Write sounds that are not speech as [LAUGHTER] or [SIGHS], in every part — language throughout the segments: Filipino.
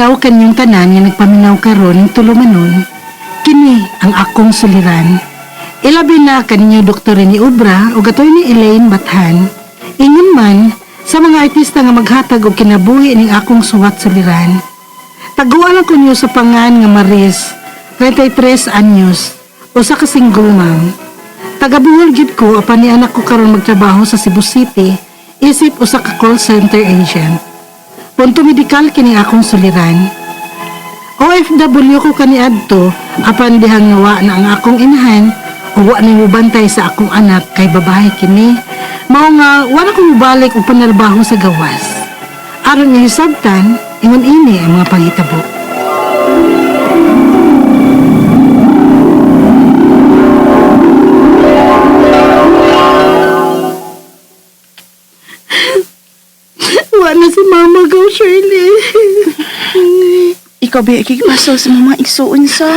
Adlaw kanyang tanan nga nagpaminaw karon ng tulumanon, kini ang akong suliran. Ilabi na kaninyo Dr. ni Ubra o gatoy ni Elaine Bathan. Ingon man sa mga artista nga maghatag og kinabuhi ning akong suwat suliran. Taguan lang ko niyo sa pangan nga Maris, 33 anyos, usa ka single mom. Tagabuhol gid ko apan ni anak ko karon magtrabaho sa Cebu City, isip usa ka call center agent. Punto medikal kini akong suliran. OFW ko kaniadto apan dihang nawa na ang akong inahan o wa na mubantay sa akong anak kay babae kini. Mao nga wala ko mubalik og panarbaho sa gawas. Aron nga hisabtan, ingon ini ang mga pangitabo. Ikaw ba ikikipasol sa mga igsuon sa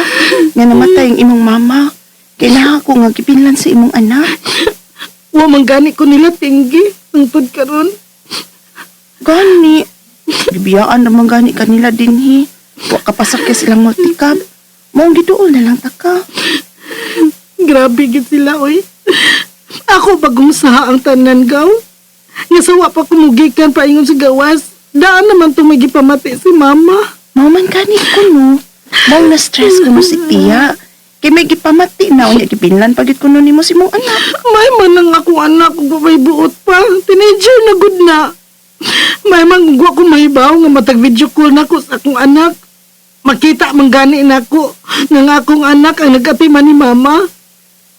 nga namatay ang imong mama? Kailangan ko nga gipinlan sa imong anak. Wa man gani ko nila tinggi. Ang pod karon. Gani. Bibiyaan naman gani kanila dinhi. Wa ka pasakya silang multikab. Mong giduol na lang taka. Grabe gid sila oy. Ako bagong saha ang tanan gaw. Nga sawa pa kumugikan paingon sa gawas. Daan naman tumigi pamati si mama. Mauman gani ko no. Mong na-stress ko mo si Tia. Kay may gipamati na unya gipinlan pagit ko ni mo si mong anak. May man ang akong anak kung may buot pa. Teenager na good na. May man kung ko mahibaw nga matag video call na ko sa akong anak. Makita man gani na ko nga akong anak ang nagatiman ni mama.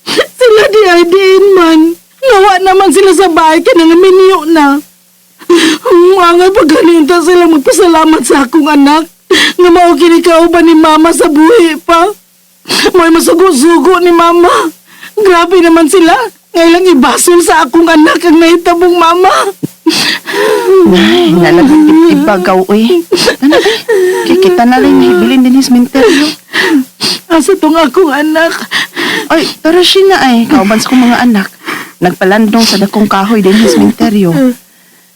[LAUGHS] Sila di IDin man. Nawa naman sila sa bahay ka nga minyo na. Mga pagalinta sila magpasalamat sa akong anak nga mao kini kauban ni mama sa buhi pa. May masugo-sugo ni mama. Grabe naman sila. Ngailang ibasol sa akong anak ang nahitabong mama. Ay, nalagay ibagaw uy. Ano eh? Kikita na rin hibilin din sa minteryo. Asa tong akong anak. Ay, pero siya na ay, kauban sa kong mga anak. Nagpalandong sa dakong kahoy din sa minteryo.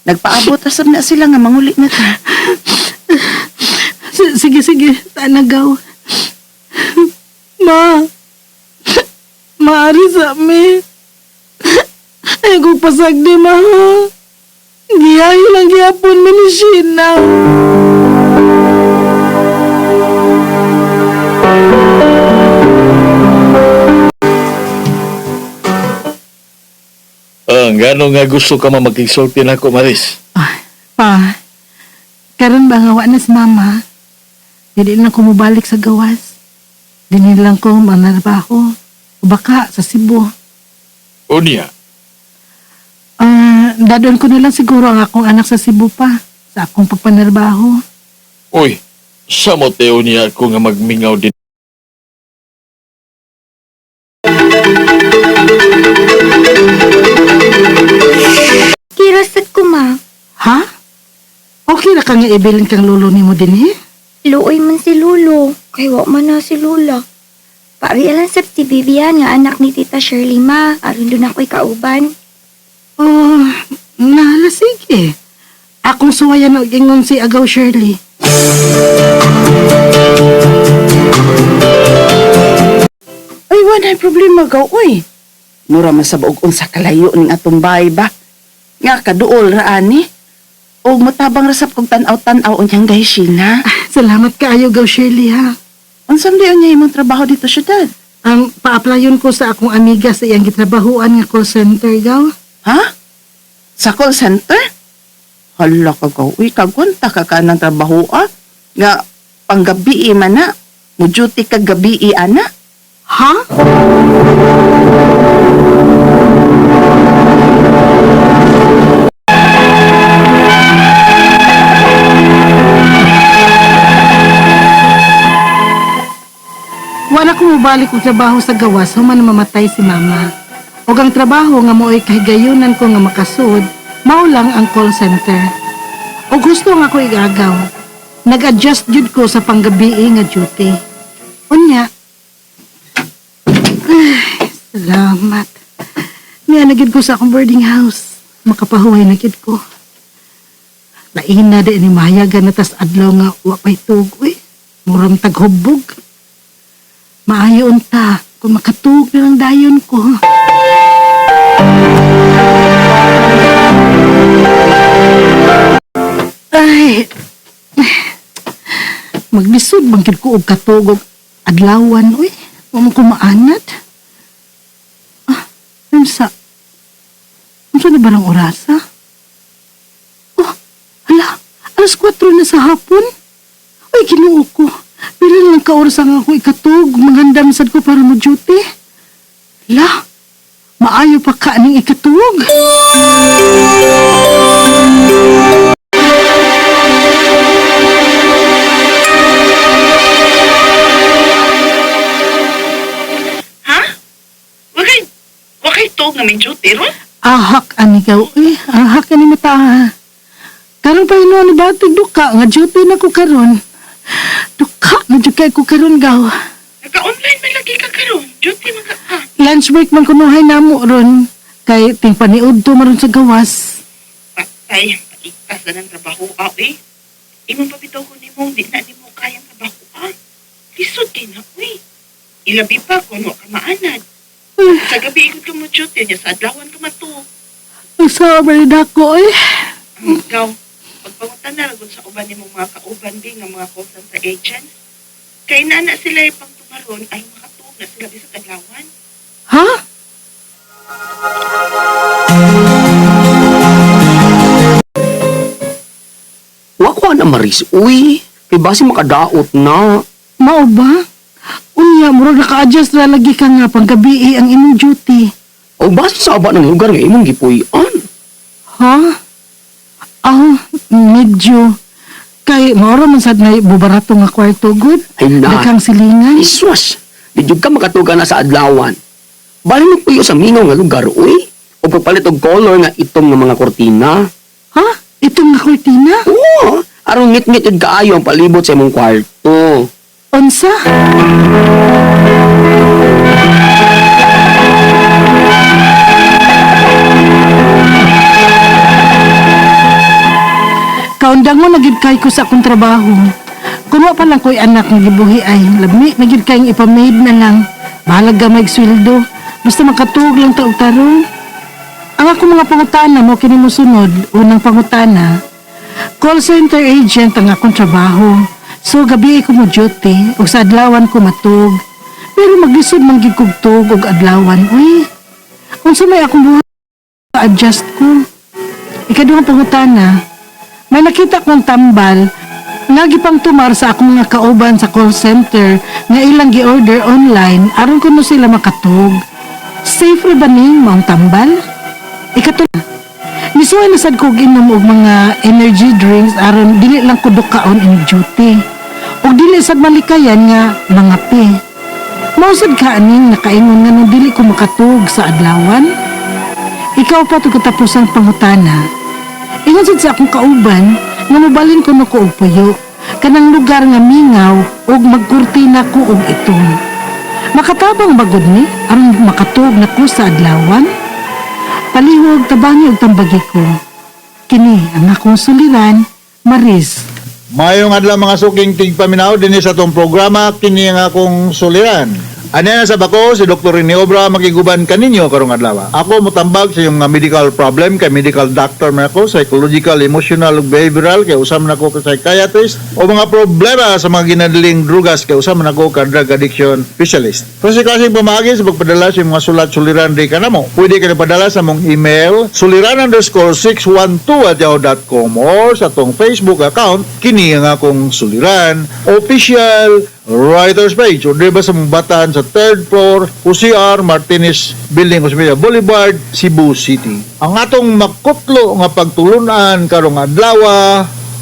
Nagpaabot asab na sila nga manguli na ta. Sige, sige. Tanagaw. Ma. Maari sa mi. Ay, kung pasag di ma. Giyahi lang gihapon mi ni Sheena. Ah, gano nga gusto ka ma magkisulti na ako, Maris? Ay, pa. Karon ba nga wa na si mama? Dili na ko mubalik sa gawas. Dili lang ko manarbaho. O Baka sa Cebu. Unya, Ah, dadon ko na lang siguro ang akong anak sa Cebu pa. Sa akong pagpanarbaho. uy, sa mo teo niya ako nga magmingaw din. Kirasat ko ma. Ha? Okay na ka nga ibilin kang lolo ni mo din eh? Luoy man si Lulo. Kay wa man na si Lula. Paari alam sab si Vivian nga anak ni Tita Shirley ma. Aron doon ako'y kauban. Oh, nala sige. Akong suwayan og ingon si Agaw Shirley. Ay, wala problema gaw, uy. Mura masabog unsa kalayo ning atong bahay ba? Nga kaduol ra ani. O matabang rasap kog tan-aw-tan-aw unyang gahishina. [LAUGHS] Salamat kaayo Gaw Shirley ha. Unsam di unya imong trabaho dito syudad? Ang pa-applyon ko sa akong amiga sa iyang gitrabahuan nga call center gaw. Ha? Sa call center? Hala ka gaw, uy, kagwanta ka ka ng trabaho ah. Nga, panggabi man na. Muduty ka gabi ana. Ha? Wala ko mubalik og trabaho sa gawas human mamatay si mama. Og ang trabaho nga mo'y kahigayunan ko nga makasud, mao lang ang call center. Og gusto nga ko igagaw. Nag-adjust jud ko sa panggabi nga duty. Unya, [SIGHS] Salamat. Niya nagid ko sa akong boarding house. Makapahuhay na gid ko. Laina di ni mahayagan na tas adlaw nga wa pa'y tug. Uy, murang taghubog. Maayo unta kung makatug na lang dayon ko. Ay, maglisod bangkid ko og katug og adlawan. Uy, wa mo ko maanat. Ah, sa Unsa na ba ng orasa? Oh, hala, alas 4 na sa hapon. Ay, kinuo ko. Pila lang ka oras ang ako ikatog, magandam sad ko para mo duty. Hala, maayo pa ka ning ikatog. Ha? Wakay, wakay tog na may duty ron? Ahak ani ka, uy, ahak ani mata. Karon pa ino ni batig duka, nga duty na ko karon. Duka, duka ko karon gaw. Naka-online man lagi ka karon. Duty man ka. Ah, Lunch break man kunuhay namo ron. Kay ting paniud to maron sa gawas. patay, paikas na ng trabaho. Ah, eh. Imong pabitaw ko ni mo, di na di mo kayang trabaho. Ah, lisod kay na, uy. Ilabi pa kung ano ka maanad. Sa gabi ikot ka mo duty niya, sa adlawan ka matulog. Sorry na ko eh. Ang ikaw, pagpangutan na lagon sa uban ni mong mga kauban din ng mga call center agents, kay nana sila yung pang tumaron ay makatuog na sila sa kadlawan. Ha? Wako na Maris, uy. Kay basi makadaot na. Mao ba? Unya, murag naka-adjust na lagi ka nga panggabi ang imong duty. O basi sa aba ng lugar nga imong gipuy-an. Ha? Ah, medyo. Kay, maura man sad na bubarato nga kwarto, na. Daghang silingan. Iswas. Di jud ka makatuga na sa adlawan. Bali mo puyo sa minaw nga lugar, uy. O pagpalit og color nga itong nga mga kortina. Ha? Itong nga kortina? Oo. Aron ngit-ngit yun kaayo ang palibot sa imong kwarto. Unsa? Kaundang mo nagid kay ko sa akong trabaho. Kuno pa lang ko'y anak nga gibuhi ay labmi nagid kay ipamaid na lang. Balag gamay sweldo. Basta makatuog lang ta og tarong. Ang ako mga pangutana mo kini mo sunod, unang pangutana. Call center agent ang akong trabaho. So gabi ko mo duty ug sa adlawan ko matug. Pero maglisod man gid kog tug adlawan. Uy. Unsa may akong buhat adjust ko. Ikaduhang pangutana. May nakita kong tambal nga gipang tumar sa akong mga kauban sa call center nga ilang gi-order online aron kuno sila makatug. Safe ra ba ning maong tambal? Ikatulong. Nisuhay na sad ko ginom og mga energy drinks aron dili lang ko dukaon in duty. Og dili sad malikayan nga mga pe. Mausad ka aning nakaingon nga nung dili ko makatug sa adlawan. Ikaw pa to katapos ang pangutana. Ingon sad sa akong kauban nga mobalin ko no ko og puyo. Kanang lugar nga mingaw og magkurtina ko og itong. Makatabang bagod ni aron makatug na ko sa adlawan. Palihog tabangi og tambagi ko. Kini ang akong suliran, Maris. Mayong adlaw mga suking tigpaminaw din sa tong programa kini nga akong suliran. Ano sa bako si Dr. Rene Obra magiguban kaninyo karong adlaw. Ako motambag sa iyong nga medical problem kay medical doctor man ako, psychological, emotional behavioral kay usam na ako ka psychiatrist o mga problema sa mga ginadaling drugas kay usam na ako ka drug addiction specialist. Kung si klaseng pamagi sa pagpadala sa mga sulat suliran di ka namo, pwede ka padala sa mong email suliran underscore 612 at yahoo.com or sa tong Facebook account kini ang akong suliran official writer's page o diba sa batan sa third floor UCR Martinez Building Hospital Boulevard Cebu City. Ang atong makutlo nga pagtulunan karong adlaw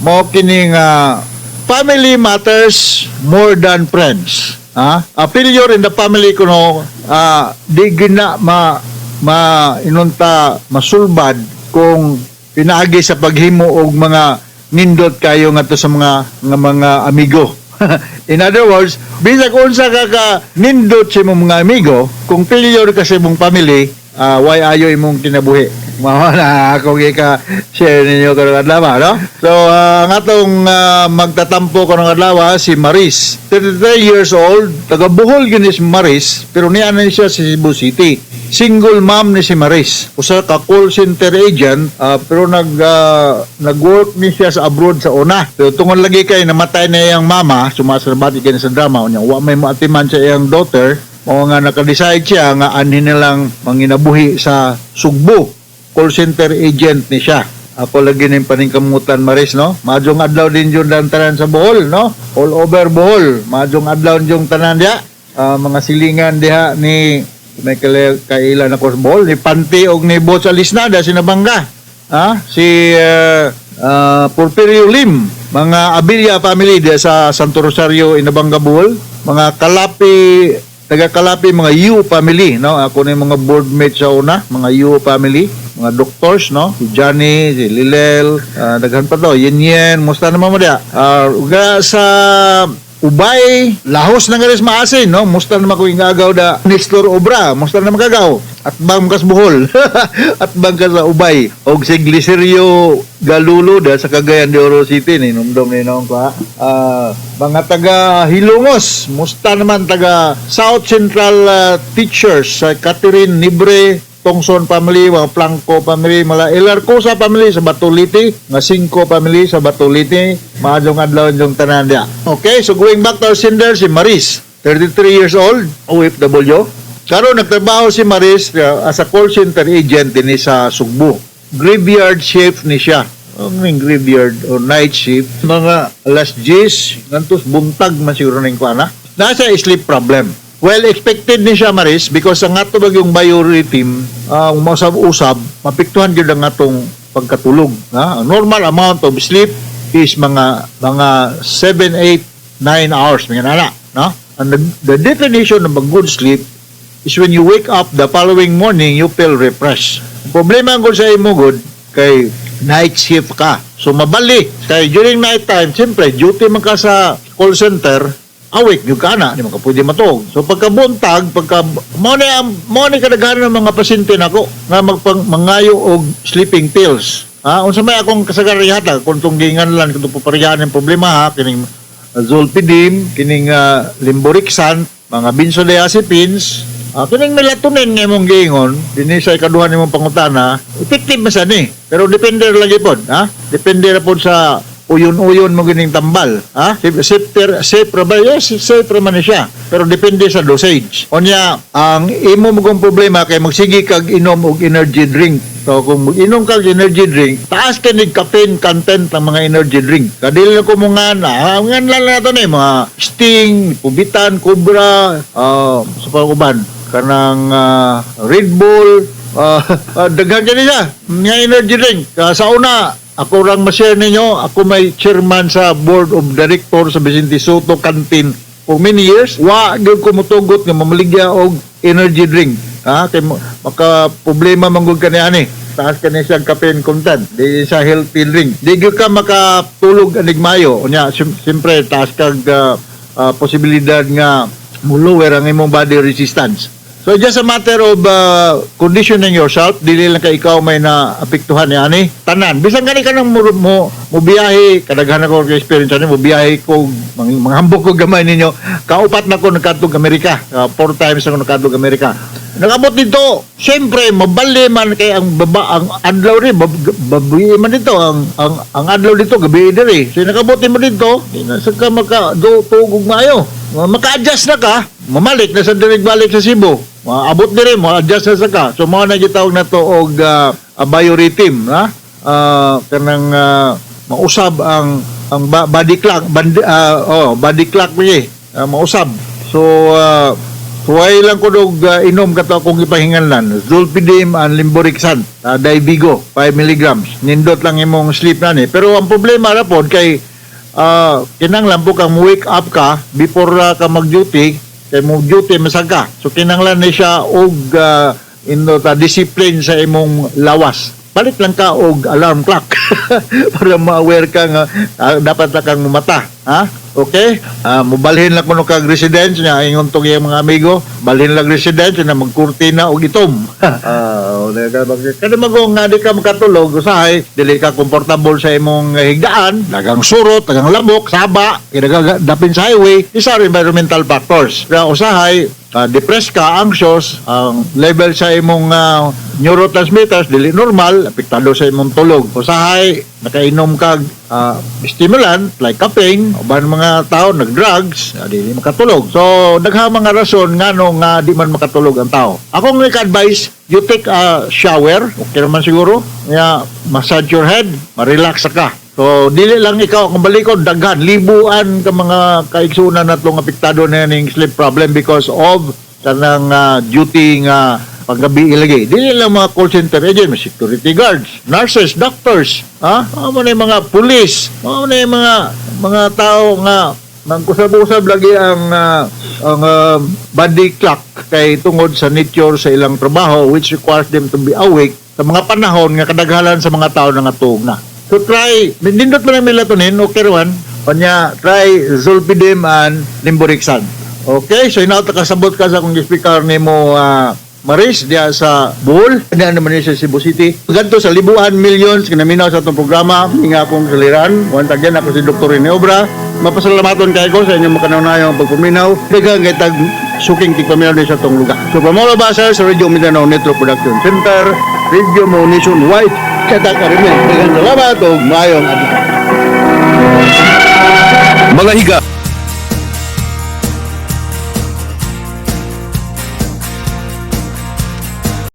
mo kini nga family matters more than friends ha? A failure in the family kuno ah, di gina ma ma inunta masulbad kung pinaagi sa paghimo og mga nindot kayo nga to sa mga nga mga amigo [LAUGHS] In other words, bisag unsa ka ka nindot sa imong mga amigo, kung failure ka sa imong family, ah, why ayo imong kinabuhi. [LAUGHS] Mao na ako ka share ninyo karong adlaw, no? So ah, ang atong ah, magtatampo karong adlaw si Maris. 33 years old, taga Bohol gini si Maris, pero niya na siya sa Cebu City. Single mom ni si Maris. Usa ka call center agent, ah, pero nag ah, nag-work ni siya sa abroad sa una. Pero tungod lagi kay namatay na iyang mama, sumasabati kini sa drama, unya wa may maatiman sa iyang daughter, o nga naka-decide siya nga anhin nilang manginabuhi sa Sugbo. Call center agent ni siya. Ako lagi ning paningkamutan Maris no. Majong adlaw din yung tanan sa Bohol no. All over Bohol. Majong adlaw yung tanan dia. Ah, mga silingan diha ni may kailan ako Bohol ni Panti og ni Boss Alisnada sinabangga. Ha? Si uh, uh, Porfirio Lim, mga Abilia family diha sa Santo Rosario Inabanga Bohol, mga Kalapi taga Kalapi mga U family no? Ako na yung mga board mates sa una mga U family mga doctors no? Si Johnny si Lilel uh, daghan pa to. Yen yen musta naman mo dia uh, uga sa Ubay, lahos na nga maasin, no? Musta naman ko ingagaw da Nestor Obra, musta naman kagaw? At bang kas buhol, [LAUGHS] at bang ka sa Ubay, og si Glicerio Galulo da sa Cagayan de Oro City, ni numdom ni noong ka. Ah, mga taga Hilongos, musta naman taga South Central ah, Teachers, sa Catherine Nibre, Tongson family, mga Planco family, mga Ilarcosa family sa Batuliti, nga Cinco family sa Batuliti, maadong adlaw yung tanan dia. Okay, so going back to our sender, si Maris, 33 years old, OFW. Karon nagtrabaho si Maris uh, as a call center agent din sa Sugbo. Graveyard shift ni siya. Ang ning graveyard or night shift, mga alas 10, ngantos buntag man siguro ning kuana. Nasa sleep problem. Well, expected ni siya Maris because ang ato bagyong biorhythm, ang usab-usab, mapiktuhan gyud ang atong pagkatulog. Ha? Ang normal amount of sleep is mga mga 7, 8, 9 hours mga nana, no? And the, the definition of a good sleep is when you wake up the following morning, you feel refreshed. Ang problema ko sa imo good kay night shift ka. So mabali kay during night time, siyempre duty man ka sa call center, awake yung ka na, di man ka pwede matog. So pagkabuntag, pagka mo na mo na kadaghanan ng mga pasyente nako nga magpang mangayo og sleeping pills. Ha, unsa may akong kasagarihata kung tunggingan lang kung paparihan ng problema ha kining uh, zolpidem, kining uh, limborixan, mga benzodiazepines, uh, kining melatonin nga imong giingon, dinhi sa ikaduhan imong pangutana, effective man sad ni. Pero depende lagi pod, ha? Depende ra pod sa uyon-uyon mo gining tambal, ha? Safe safe, ra ba? Yes, safe ra man siya. Pero depende sa dosage. Onya, ang imo mo kong problema kay magsige kag inom og energy drink. So kung mag-inom kag energy drink, taas ka ni caffeine content ng mga energy drink. Kadili na ko mga na, nga lang na to ni mga Sting, Pubitan, Cobra, uh, sa panguban kanang ah, Red Bull, uh, [LAUGHS] daghan ka niya. Nga energy drink. Ah, sa una, ako lang ma-share ninyo, ako may chairman sa board of director sa Vicente Soto Canteen for many years. Wa gyud ko motugot nga mamaligya og energy drink. Ha, kay maka problema manggod ka niya ani. Taas ka niya siyang caffeine content. Di sa healthy drink. Di gyud ka makatulog anig mayo. Unya, siyempre, taas kag ah, ah, posibilidad nga mo-lower ang imong body resistance. So just a matter of uh, conditioning yourself, dili lang ka ikaw may naapektuhan ni ani. Tanan, bisan gani ka nang mo mo, mo biyahe, kadaghan ako experience ani mo biyahe ko mga hambog ko gamay ninyo. Kaupat na ko nagkadtog Amerika. Uh, four times ako nagkadtog Amerika. Nagabot dito, siyempre mabali man kay ang baba ang adlaw rin bab, babi man dito ang ang ang adlaw dito gabi diri. So nakabot mo dito, sa ka maka do tugog maayo. Maka-adjust na ka, mamalik na sa dirig balik sa Cebu. Maabot diri mo, adjust na sa ka. So mga nagitawag na to og uh, biorhythm, ha? Ah, kanang ah, mausab ang ang body clock, bandi, ah, oh, body clock ni uh, mausab. So uh, Huwag lang ko dog uh, inom kato akong ipahingalan. Zolpidem and Limborixan, uh, Daivigo, 5 milligrams. Nindot lang imong sleep na ni. Pero ang problema na po, kay uh, kinanglan po kang wake up ka before uh, ka mag-duty, kay mo duty masag ka. So kinanglan ni siya og uh, ino ta discipline sa imong lawas. Balik lang ka og alarm clock [LAUGHS] para ma-aware ka nga ah, dapat na kang mata. Ha? Okay? Ah, mubalhin lang kuno kag residence niya ingon tong iyang mga amigo. Balhin lang residence na magkurtina og itom. [LAUGHS] Ah, uh, kada magong nga di ka makatulog usahay dili ka komportable sa imong higdaan, dagang surot, dagang lamok, saba, kinaga dapin sa highway, isa environmental factors. Kaya usahay ah, depressed ka, anxious, ang level sa imong ah, neurotransmitters dili normal, apektado sa imong tulog. Usahay nakainom kag ah, stimulant like caffeine, uban mga tao nag-drugs, dili makatulog. So daghang mga rason ngano nga di man makatulog ang tao. Akong advice you take a shower, okay naman siguro, nga massage your head, ma-relax ka. So, dili lang ikaw, kung balikod, daghan, libuan ka mga kaigsunan na itong apektado na yung sleep problem because of kanang ah, duty nga paggabi ilagay. Dili lang mga call center agent, security guards, nurses, doctors, ha? Mo na yung mga police, mo na yung mga, mga tao nga Nangkusab-usab lagi ang ah, ang ah, body clock kay tungod sa nature sa ilang trabaho which requires them to be awake sa mga panahon nga kadaghanan sa mga tao nga tuog na. So try, nindot mo ng melatonin, okay rawan, kanya try zolpidem and limborixan. Okay, so inaw kasabot ka sa kung speaker ni mo Maris diya sa Bohol, diya naman niya sa Cebu City. Ganto sa libuan, millions, kinaminaw sa itong programa, nga akong saliran. Wantag yan, ako si Dr. Rene Obra. Mapasalamaton kayo ko sa inyong makanunayang pagpuminaw. Dagang kay tag suking tigpaminaw din sa itong lugar. So, Pamela Basar sa Radio Mindanao Netro Production Center, Radio Mo Nationwide, Kata Karimen. Dagang salamat o mayong adika. Mga higa